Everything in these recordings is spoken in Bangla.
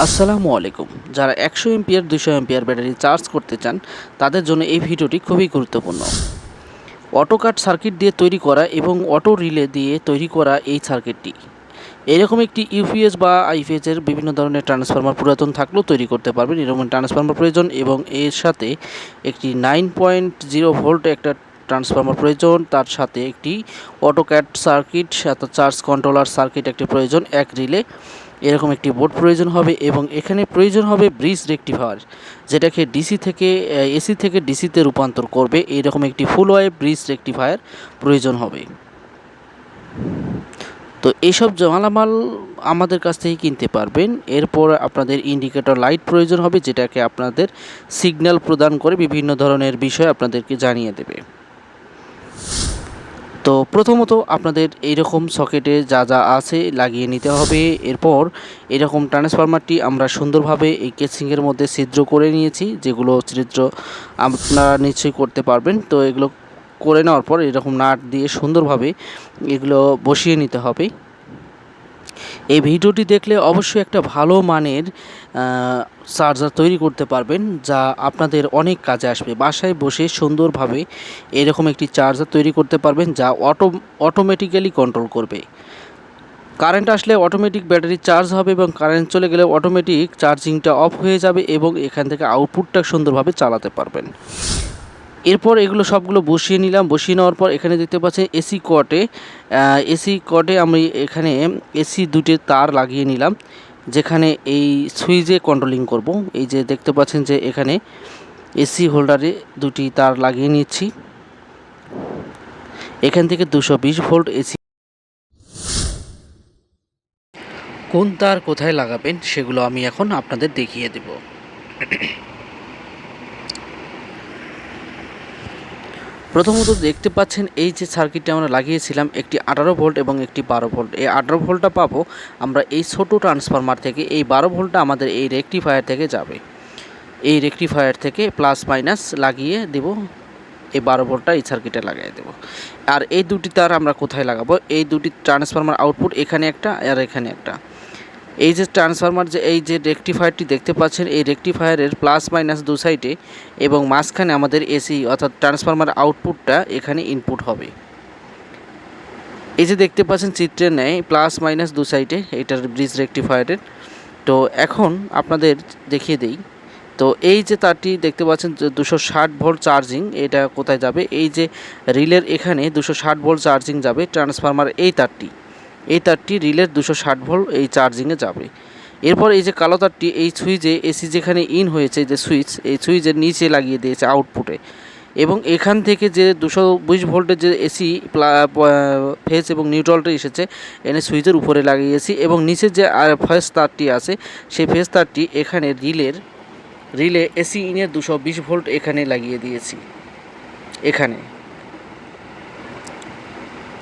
আসসালামু আলাইকুম। যারা একশো এমপিয়ার দুশো এমপিয়ার ব্যাটারি চার্জ করতে চান, তাদের জন্য এই ভিডিওটি খুবই গুরুত্বপূর্ণ। অটো কাট সার্কিট দিয়ে তৈরি করা এবং অটো রিলে দিয়ে তৈরি করা এই সার্কিটটি। এরকম একটি ইউপিএস বা আইপিএস এর বিভিন্ন ধরনের ট্রান্সফর্মার পুরাতন থাকলেও তৈরি করতে পারবেন। এরকম ট্রান্সফর্মার প্রয়োজন এবং এর সাথে একটি নাইন পয়েন্ট জিরো ভোল্ট একটা ট্রান্সফর্মার প্রয়োজন। তার সাথে একটি অটোক্যাট সার্কিট, সাথে চার্জ কন্ট্রোলার সার্কিট একটি প্রয়োজন। এক রিলে এরকম একটি বোর্ড প্রয়োজন হবে এবং এখানে প্রয়োজন হবে ব্রিজ রেকটিফায়ার, যেটাকে ডিসি থেকে এসি থেকে ডিসিতে রূপান্তর করবে। এরকম একটি ফুল ওয়েভ ব্রিজ রেকটিফায়ার প্রয়োজন হবে। তো এইসব মালামাল আমাদের কাছ থেকে কিনতে পারবেন। এরপর আপনাদের ইন্ডিকেটর লাইট প্রয়োজন হবে, যেটাকে আপনাদের সিগন্যাল প্রদান করে বিভিন্ন ধরনের বিষয় আপনাদেরকে জানিয়ে দেবে। তো প্রথমত আপনাদের এইরকম সকেটে যা যা আছে লাগিয়ে নিতে হবে। এরপর এরকম ট্রান্সফরমারটি আমরা সুন্দরভাবে এই কেসিংয়ের মধ্যে ছিদ্র করে নিয়েছি, যেগুলো ছিদ্র আপনারা নিশ্চয়ই করতে পারবেন। তো এগুলো করে নেওয়ার পর এরকম নাট দিয়ে সুন্দরভাবে এগুলো বসিয়ে নিতে হবে। এই ভিডিওটি দেখলে অবশ্যই একটা ভালো মানের চার্জার তৈরি করতে পারবেন, যা আপনাদের অনেক কাজে আসবে। বাসায় বসে সুন্দরভাবে এরকম একটি চার্জার তৈরি করতে পারবেন, যা অটো অটোমেটিক্যালি কন্ট্রোল করবে। কারেন্ট আসলে অটোমেটিক ব্যাটারি চার্জ হবে এবং কারেন্ট চলে গেলে অটোমেটিক চার্জিংটা অফ হয়ে যাবে এবং এখান থেকে আউটপুটটা সুন্দরভাবে চালাতে পারবেন। এরপর এগুলো সবগুলো বসিয়ে নিলাম। বসিয়ে নেওয়ার পর এখানে দেখতে পাচ্ছেন এসি কটে এসি কটে আমি এখানে এসি দুটি তার লাগিয়ে নিলাম, যেখানে এই সুইচে কন্ট্রোলিং করব। এই যে দেখতে পাচ্ছেন যে এখানে এসি হোল্ডারে দুটি তার লাগিয়ে নিচ্ছি। এখান থেকে দুশো ভোল্ট এসি কোন তার কোথায় লাগাবেন সেগুলো আমি এখন আপনাদের দেখিয়ে দেব। প্রথমত দেখতে পাচ্ছেন এই যে সার্কিটটা আমরা লাগিয়েছিলাম একটি আঠারো ভোল্ট এবং একটি বারো ভোল্ট এই আঠারো ভোল্টটা পাবো আমরা এই ছোটো ট্রান্সফরমার থেকে, এই বারো ভোল্টটা আমাদের এই রেকটিফায়ার থেকে যাবে। এই রেকটিফায়ার থেকে প্লাস মাইনাস লাগিয়ে দেব, এই বারো ভোল্টটা এই সার্কিটে লাগিয়ে দেব। আর এই দুটি তার আমরা কোথায় লাগাবো? এই দুটি ট্রান্সফরমার আউটপুট এখানে একটা আর এখানে একটা। এই যে ট্রান্সফরমার যে, এই যে রেকটিফায়ারটি দেখতে পাচ্ছেন, এই রেকটিফায়ারের প্লাস মাইনাস দু সাইডে এবং মাঝখানে আমাদের এসি অর্থাৎ ট্রান্সফরমার আউটপুটটা এখানে ইনপুট হবে। এই যে দেখতে পাচ্ছেন চিত্রে নেয় প্লাস মাইনাস দু সাইডে এটার ব্রিজ রেকটিফায়ারের তো এখন আপনাদের দেখিয়ে দেই। তো এই যে তারটি দেখতে পাচ্ছেন দুশো ষাট ভোল্ট চার্জিং এটা কোথায় যাবে? এই যে রিলের এখানে দুশো ষাট ভোল্ট চার্জিং যাবে ট্রান্সফরমার এই তারটি। এই তারটি রিলের দুশো ষাট ভোল্ট এই চার্জিংয়ে যাবে। এরপর এই যে কালো তারটি, এই সুইচে, এসি যেখানে ইন হয়েছে যে সুইচ, এই সুইচের নিচে লাগিয়ে দিয়েছে আউটপুটে এবং এখান থেকে যে দুশো বিশ ভোল্টের যে এসি ফেস এবং নিউট্রালটা এসেছে, এনে সুইচের উপরে লাগিয়েছি এবং নিচে যে ফেস তারটি আছে, সেই ফেস তারটি এখানে রিলের, রিলে এসি ইনের দুশো বিশ ভোল্ট এখানে লাগিয়ে দিয়েছি। এখানে।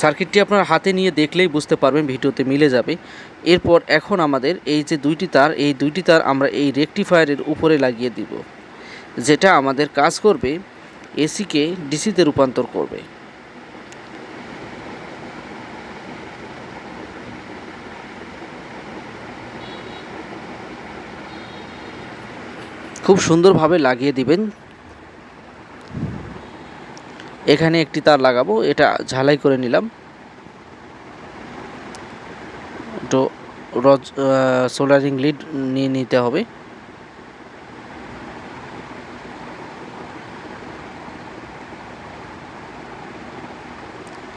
সার্কিটটি আপনার হাতে নিয়ে দেখলেই বুঝতে পারবেন ভিডিওতে মিলে যাবে। এরপর এখন আমাদের এই যে দুইটি তার, এই দুইটি তার আমরা এই রেকটিফায়ারের উপরে লাগিয়ে দিব, যেটা আমাদের কাজ করবে এসিকে ডিসিতে রূপান্তর করবে। খুব সুন্দরভাবে লাগিয়ে দিবেন। এখানে একটি তার লাগাবো, এটা ঝালাই করে নিলাম। তো রজ সোলারিং লিড নিয়ে নিতে হবে।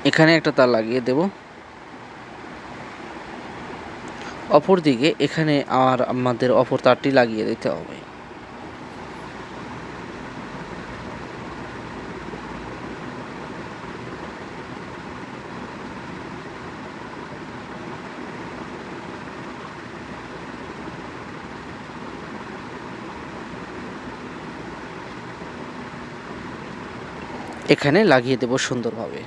এখানে একটা তার লাগিয়ে দেব। অপর দিকে এখানে আর আমাদের অপর তারটি লাগিয়ে দিতে হবে। এখানে লাগিয়ে দেব সুন্দরভাবে।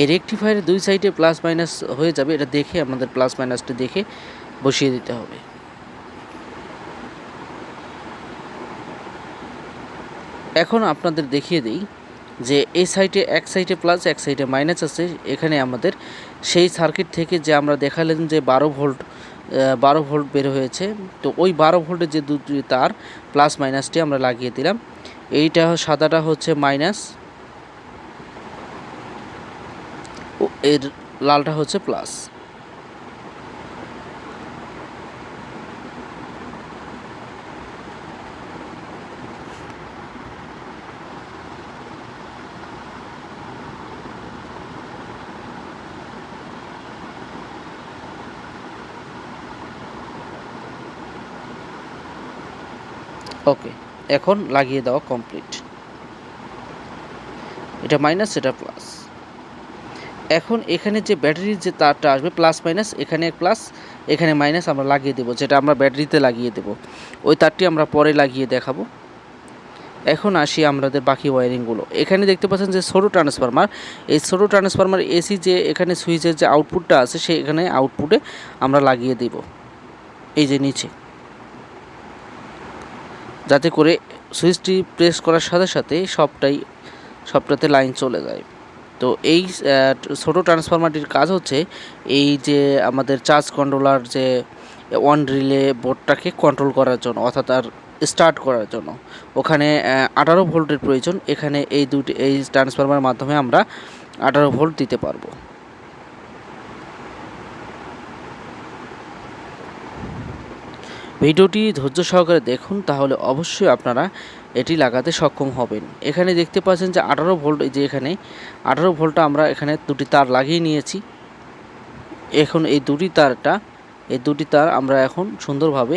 এই রেকটিফায়ারের দুই সাইডে প্লাস মাইনাস হয়ে যাবে, এটা দেখে আমাদের প্লাস মাইনাসটা দেখে বসিয়ে দিতে হবে। এখন আপনাদের দেখিয়ে দিই যে এই সাইডে এক সাইডে প্লাস এক সাইডে মাইনাস আছে। এখানে আমাদের সেই সার্কিট থেকে যে আমরা দেখালেন যে বারো ভোল্ট বারো ভোল্ট বের হয়েছে। তো ওই বারো ভোল্টের যে দুটি তার প্লাস মাইনাসটি আমরা লাগিয়ে দিলাম। এইটা সাদাটা হচ্ছে মাইনাস ও এর লালটা হচ্ছে প্লাস এখন লাগিয়ে দেওয়া কমপ্লিট এটা মাইনাস এটা প্লাস এখন এখানে যে ব্যাটারির যে তারটা আসবে প্লাস মাইনাস এখানে প্লাস এখানে মাইনাস আমরা লাগিয়ে দেবো, যেটা আমরা ব্যাটারিতে লাগিয়ে দেবো। ওই তারটি আমরা পরে লাগিয়ে দেখাবো। এখন আসি আমাদের বাকি ওয়ারিংগুলো এখানে দেখতে পাচ্ছেন যে ছোটো ট্রান্সফরমার এই ছোটো ট্রান্সফরমার এসি যে এখানে সুইচের যে আউটপুটটা আছে, সে এখানে আউটপুটে আমরা লাগিয়ে দেব। এই যে নিচে। যাতে করে সুইচটি প্রেস করার সাথে সাথে সবটাই, সবটাতে লাইন চলে যায়। তো এই ছোটো ট্রান্সফরমারটির কাজ হচ্ছে এই যে আমাদের চার্জ কন্ট্রোলার যে ওয়ান রিলে বোর্ডটাকে কন্ট্রোল করার জন্য, অর্থাৎ আর স্টার্ট করার জন্য। ওখানে আঠারো ভোল্টের প্রয়োজন। এখানে এই দুটি, এই ট্রান্সফরমার মাধ্যমে আমরা আঠারো ভোল্ট দিতে পারব। ভিডিওটি ধৈর্য সহকারে দেখুন, তাহলে অবশ্যই আপনারা এটি লাগাতে সক্ষম হবেন। এখানে দেখতে পাচ্ছেন যে আঠারো ভোল্ট যে এখানে, আঠারো ভোল্টটা আমরা এখানে দুটি তার লাগিয়ে নিয়েছি। এখন এই দুটি তারটা, এই দুটি তার আমরা এখন সুন্দরভাবে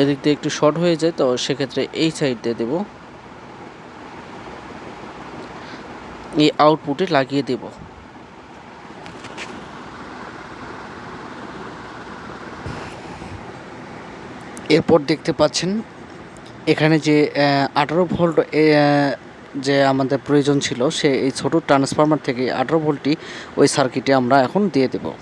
এদিক দিয়ে একটু শর্ট হয়ে যায়, তো সেক্ষেত্রে এই সাইড দিয়ে দেবো। এই আউটপুটে লাগিয়ে দেব। এরপর দেখতে পাচ্ছেন, এখানে যে আঠারো ভোল্ট যে আমাদের প্রয়োজন ছিল, সে এই ছোট ট্রান্সফরমার থেকে আঠারো ভোল্টটি ওই সার্কিটে আমরা এখন দিয়ে দেবো।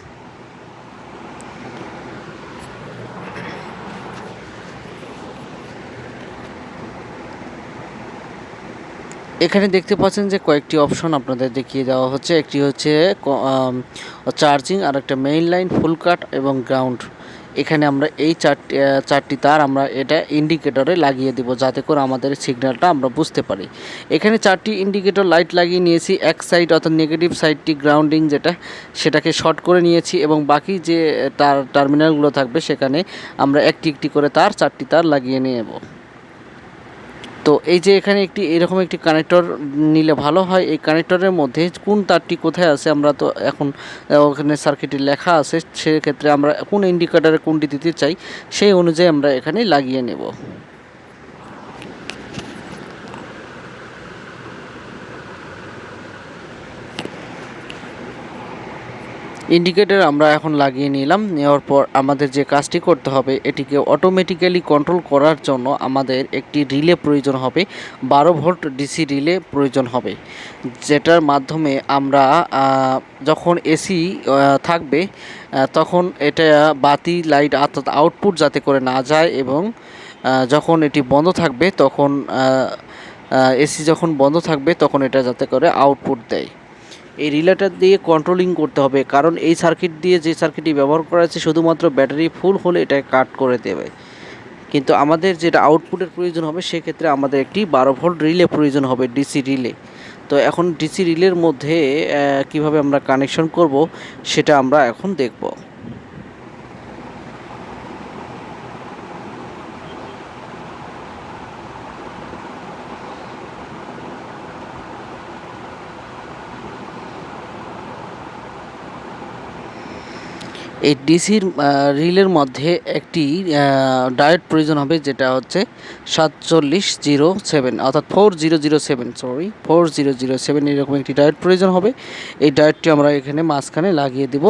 এখানে দেখতে পাচ্ছেন যে কয়েকটি অপশন আপনাদের দেখিয়ে দেওয়া হচ্ছে। একটি হচ্ছে চার্জিং আর একটা মেইন লাইন, ফুল কাট এবং গ্রাউন্ড। এখানে আমরা এই চারটি চারটি তার আমরা এটা ইন্ডিকেটরে লাগিয়ে দিব যাতে করে আমাদের সিগন্যালটা আমরা বুঝতে পারি। এখানে চারটি ইন্ডিকেটর লাইট লাগিয়ে নিয়েছি। এক সাইড অর্থাৎ নেগেটিভ সাইডটি গ্রাউন্ডিং যেটা, সেটাকে শর্ট করে নিয়েছি এবং বাকি যে তার টার্মিনালগুলো থাকবে সেখানে আমরা একটি একটি করে তার, চারটি তার লাগিয়ে নেব। তো এই যে এখানে একটি, এরকম একটি কানেক্টর নিলে ভালো হয়। এই কানেক্টরের মধ্যে কোন তারটি কোথায় আছে আমরা তো এখন ওখানে সার্কিটে লেখা আছে। সেক্ষেত্রে আমরা কোন ইন্ডিকেটারে কোনটি দিতে চাই, সেই অনুযায়ী আমরা এখানে লাগিয়ে নেব। ইন্ডিকেটর আমরা এখন লাগিয়ে নিলাম। নেওয়ার পর আমাদের যে কাজটি করতে হবে, এটিকে অটোমেটিক্যালি কন্ট্রোল করার জন্য আমাদের একটি রিলে প্রয়োজন হবে। বারো ভোল্ট ডিসি রিলে প্রয়োজন হবে, যেটার মাধ্যমে আমরা যখন এসি থাকবে তখন এটা বাতি লাইট অর্থাৎ আউটপুট যাতে করে না যায় এবং যখন এটি বন্ধ থাকবে, তখন এসি যখন বন্ধ থাকবে, তখন এটা যাতে করে আউটপুট দেয়। এই রিলেটার দিয়ে কন্ট্রোলিং করতে হবে। কারণ এই সার্কিট দিয়ে যে সার্কিটটি ব্যবহার করা আছে শুধুমাত্র ব্যাটারি ফুল হলে এটা কাট করে দেবে। কিন্তু আমাদের যেটা আউটপুটের প্রয়োজন হবে, সেক্ষেত্রে আমাদের একটি বারো ভোল্ট রিলে প্রয়োজন হবে ডিসি রিলে তো এখন ডিসি রিলের মধ্যে কীভাবে আমরা কানেকশন করব, সেটা আমরা এখন দেখব। এই ডিসির রিলের মধ্যে একটি ডায়েট প্রয়োজন হবে যেটা হচ্ছে সাতচল্লিশ জিরো সেভেন, অর্থাৎ four zero zero seven sorry four zero zero seven এরকম একটি ডায়েট প্রয়োজন হবে। এই ডায়েটটি আমরা এখানে মাঝখানে লাগিয়ে দেব।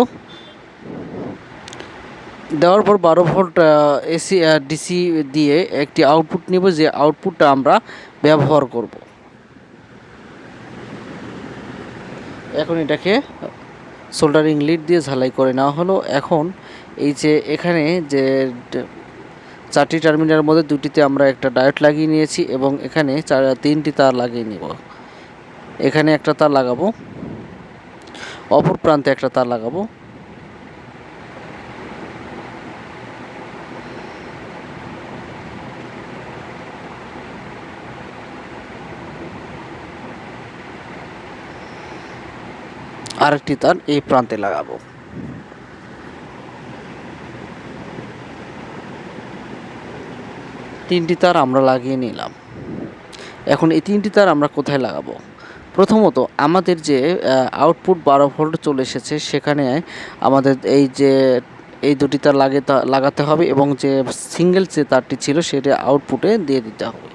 দেওয়ার পর বারো ভোল্ট এসি ডিসি দিয়ে একটি আউটপুট নেব, যে আউটপুটটা আমরা ব্যবহার করব। এখন এটাকে সোল্ডারিং লিড দিয়ে ঝালাই করে নেওয়া হলো। এখন এই যে এখানে যে চারটি টার্মিনালের মধ্যে দুটিতে আমরা একটা ডায়োড লাগিয়ে নিয়েছি এবং এখানে চার, তিনটি তার লাগিয়ে নিব। এখানে একটা তার লাগাবো, অপর প্রান্তে একটা তার লাগাবো। আরেকটি তার এই প্রান্তে লাগাবো। তিনটি তার আমরা লাগিয়ে নিলাম। এখন এই তিনটি তার আমরা কোথায় লাগাবো? প্রথমত আমাদের যে আউটপুট বারো ভোল্ট চলে এসেছে, সেখানে আমাদের এই যে, এই দুটি তার লাগে লাগাতে হবে এবং যে সিঙ্গেল যে তারটি ছিল, সেটা আউটপুটে দিয়ে দিতে হবে।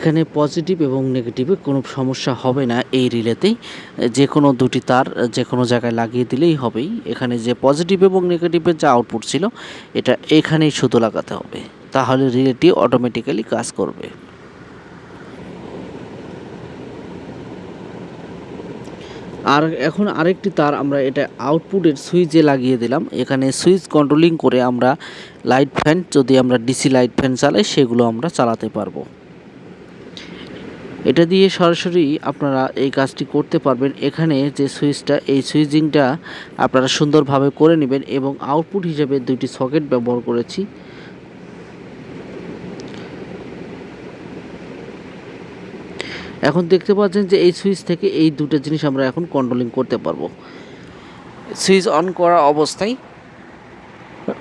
এখানে পজিটিভ এবং নেগেটিভে কোনো সমস্যা হবে না এই রিলেতেই, যে কোনো দুটি তার যে কোনো জায়গায় লাগিয়ে দিলেই হবেই। এখানে যে পজিটিভ এবং নেগেটিভের যে আউটপুট ছিল, এটা এখানেই শুধু লাগাতে হবে। তাহলে রিলেটি অটোমেটিক্যালি কাজ করবে। আর এখন আরেকটি তার আমরা এটা আউটপুটের সুইচে লাগিয়ে দিলাম। এখানে সুইচ কন্ট্রোলিং করে আমরা লাইট ফ্যান যদি আমরা ডিসি লাইট ফ্যান চালাই, সেগুলো আমরা চালাতে পারব। এটা দিয়ে সরাসরি আপনারা এই কাজটি করতে পারবেন। এখানে যে সুইচটা, এই সুইচিংটা আপনারা সুন্দরভাবে করে নেবেন এবং আউটপুট হিসেবে দুইটি সকেট ব্যবহার করেছি। এখন দেখতে পাচ্ছেন যে এই সুইচ থেকে এই দুটো জিনিস আমরা এখন কন্ট্রোলিং করতে পারব। সুইচ অন করা অবস্থায়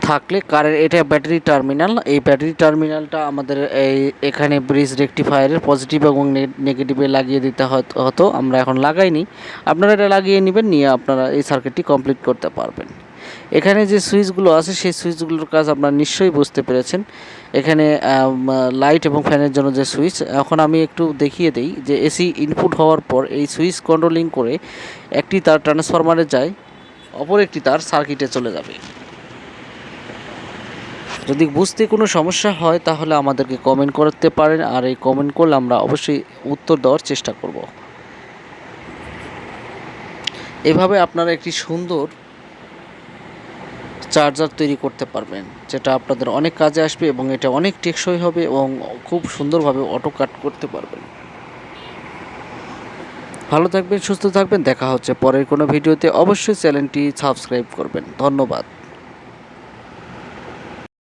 থাকলে কারের, এটা ব্যাটারি টার্মিনাল। এই ব্যাটারি টার্মিনালটা আমাদের এই, এখানে ব্রিজ রেকটিফায়ারের পজিটিভ এবং নেগেটিভে লাগিয়ে দিতে হত- আমরা এখন লাগাইনি। আপনারা এটা লাগিয়ে নেবেন, নিয়ে আপনারা এই সার্কিটটি কমপ্লিট করতে পারবেন। এখানে যে সুইচগুলো আছে, সেই সুইচগুলোর কাজ আপনারা নিশ্চয়ই বুঝতে পেরেছেন। এখানে লাইট এবং ফ্যানের জন্য যে সুইচ, এখন আমি একটু দেখিয়ে দিই যে এসি ইনপুট হওয়ার পর এই সুইচ কন্ট্রোলিং করে একটি তার ট্রান্সফরমারে যায়, অপর একটি তার সার্কিটে চলে যাবে। যদি বুঝতে কোনো সমস্যা হয়, তাহলে আমাদেরকে কমেন্ট করতে পারেন। আর এই কমেন্ট করলে আমরা অবশ্যই উত্তর দেওয়ার চেষ্টা করব। এভাবে আপনারা একটি সুন্দর চার্জার তৈরি করতে পারবেন, যেটা আপনাদের অনেক কাজে আসবে এবং এটা অনেক টেকসই হবে এবং খুব সুন্দরভাবে অটো কাট করতে পারবেন। ভালো থাকবেন, সুস্থ থাকবেন, দেখা হচ্ছে পরের কোনো ভিডিওতে। অবশ্যই চ্যানেলটি সাবস্ক্রাইব করবেন। ধন্যবাদ।